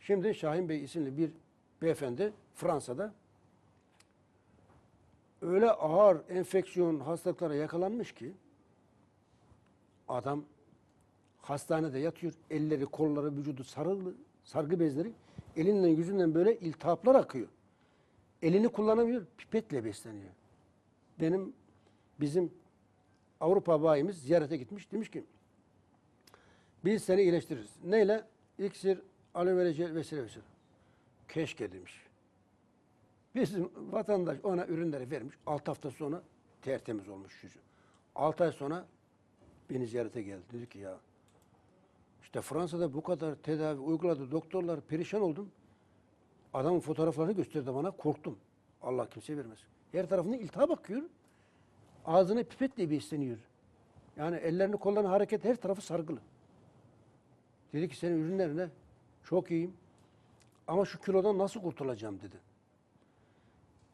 Şimdi Şahin Bey isimli bir beyefendi Fransa'da öyle ağır enfeksiyon hastalıklara yakalanmış ki adam hastanede yatıyor. Elleri, kolları, vücudu sarılı, sargı bezleri elinden yüzünden böyle iltihaplar akıyor. Elini kullanamıyor, pipetle besleniyor. Benim bizim Avrupa bayimiz ziyarete gitmiş. Demiş ki biz seni iyileştiririz. Neyle? İksir, aloe vera jel vesaire vesaire. Keşke demiş. Bizim vatandaş ona ürünleri vermiş. 6 hafta sonra tertemiz olmuş yüzü. 6 ay sonra beni ziyarete geldi. Dedi ki ya işte Fransa'da bu kadar tedavi uyguladı doktorlar perişan oldum. Adamın fotoğraflarını gösterdi bana korktum. Allah kimse vermez. Her tarafında iltihap akıyor. Ağzına pipetle besleniyor. Yani ellerini kollarını hareket her tarafı sargılı. Dedi ki senin ürünlerine çok iyiyim. Ama şu kilodan nasıl kurtulacağım dedi.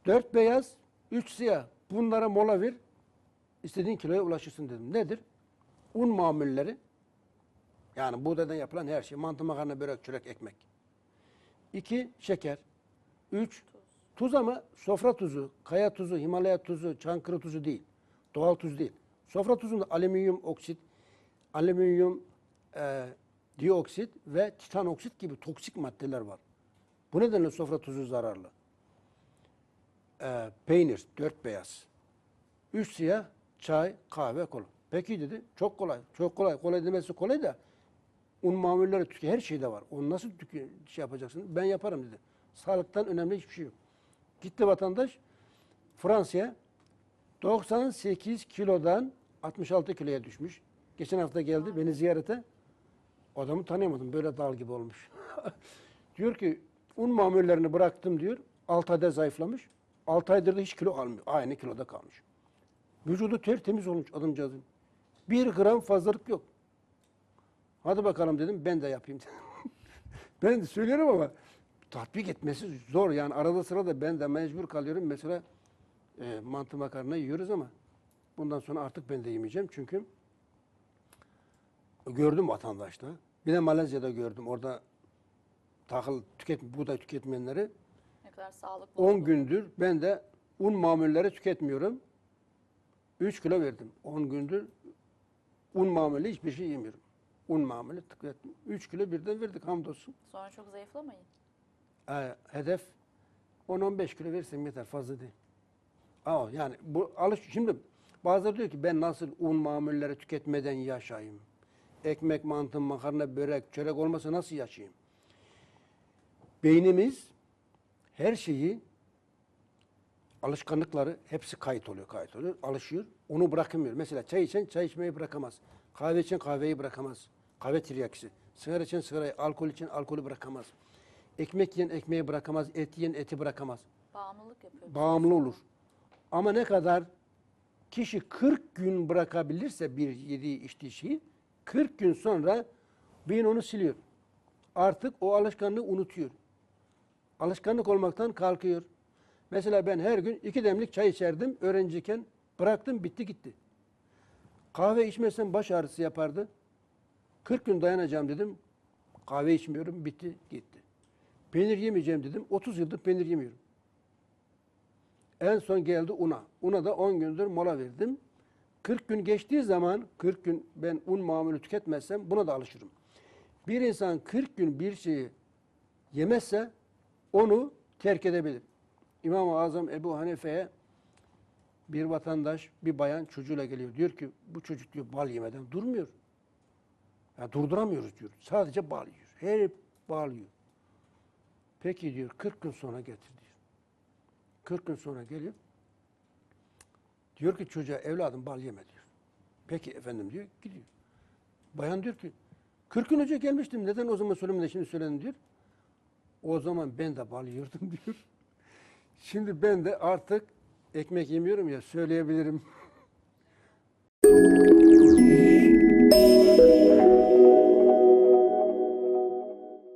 Dört beyaz, üç siyah. Bunlara mola ver. istediğin kiloya ulaşırsın dedim. Nedir? Un mamulleri. Yani buğdaydan yapılan her şey. Mantı, makarna, börek, çörek, ekmek. İki, şeker. Üç, tuz ama sofra tuzu, kaya tuzu, Himalaya tuzu, Çankırı tuzu değil. Doğal tuz değil. Sofra tuzunda alüminyum oksit, alüminyum e, dioksit ve titan oksit gibi toksik maddeler var. Bu nedenle sofra tuzu zararlı. E, peynir, dört beyaz. Üç siyah, çay, kahve, kola. Peki dedi, çok kolay. Çok kolay. Kolay demesi kolay da un mamulleri tüke her şeyde var. Onu nasıl tüke, şey yapacaksın? Ben yaparım dedi. Sağlıktan önemli hiçbir şey yok. Gitti vatandaş Fransa'ya 98 kilodan 66 kiloya düşmüş. Geçen hafta geldi beni ziyarete. Adamı tanıyamadım. Böyle dal gibi olmuş. diyor ki un mamullerini bıraktım diyor. 6 ayda zayıflamış. 6 aydır da hiç kilo almıyor. Aynı kiloda kalmış. Vücudu tertemiz olmuş adamcağızın. Bir gram fazlalık yok. Hadi bakalım dedim ben de yapayım dedim. ben de söylüyorum ama tatbik etmesi zor. Yani arada sırada ben de mecbur kalıyorum. Mesela e, mantı makarna yiyoruz ama bundan sonra artık ben de yemeyeceğim. Çünkü gördüm vatandaşta. Bir de Malezya'da gördüm. Orada tahıl tüket, buğday tüketmeyenleri Ne kadar sağlıklı 10 olduğunu. gündür ben de un mamulleri tüketmiyorum. 3 kilo verdim. 10 gündür un mamulü hiçbir şey yemiyorum. Un mamulü tükettim. 3 kilo birden verdik hamdolsun. Sonra çok zayıflamayın. Ee, hedef 10-15 kilo versem yeter fazla değil. Aa, yani bu alış şimdi bazıları diyor ki ben nasıl un mamulleri tüketmeden yaşayayım? Ekmek, mantı, makarna, börek, çörek olmasa nasıl yaşayayım? Beynimiz her şeyi alışkanlıkları hepsi kayıt oluyor, kayıt oluyor. Alışıyor. Onu bırakamıyor. Mesela çay içen çay içmeyi bırakamaz. Kahve içen kahveyi bırakamaz. Kahve tiryakisi. Sigara içen sigarayı, alkol içen alkolü bırakamaz. Ekmek yiyen ekmeği bırakamaz. Et yiyen eti bırakamaz. Bağımlılık yapıyor. Bağımlı olur. Ama ne kadar kişi 40 gün bırakabilirse bir yediği içtiği şeyi 40 gün sonra beyin onu siliyor. Artık o alışkanlığı unutuyor. Alışkanlık olmaktan kalkıyor. Mesela ben her gün iki demlik çay içerdim öğrenciyken. Bıraktım bitti gitti. Kahve içmesem baş ağrısı yapardı. 40 gün dayanacağım dedim. Kahve içmiyorum bitti gitti. Peynir yemeyeceğim dedim. 30 yıldır peynir yemiyorum. En son geldi una. Una da 10 gündür mola verdim. 40 gün geçtiği zaman 40 gün ben un mamulü tüketmezsem buna da alışırım. Bir insan 40 gün bir şeyi yemezse onu terk edebilir. İmam-ı Azam Ebu Hanife'ye bir vatandaş, bir bayan çocuğuyla geliyor. Diyor ki bu çocuk diyor bal yemeden durmuyor. Ya durduramıyoruz diyor. Sadece bal yiyor. Hep bal yiyor. Peki diyor 40 gün sonra getir diyor. 40 gün sonra geliyor. Diyor ki çocuğa evladım bal yeme diyor. Peki efendim diyor gidiyor. Bayan diyor ki 40 gün önce gelmiştim neden o zaman söylemedin şimdi söyledin diyor. O zaman ben de bal yiyordum diyor. Şimdi ben de artık ekmek yemiyorum ya söyleyebilirim.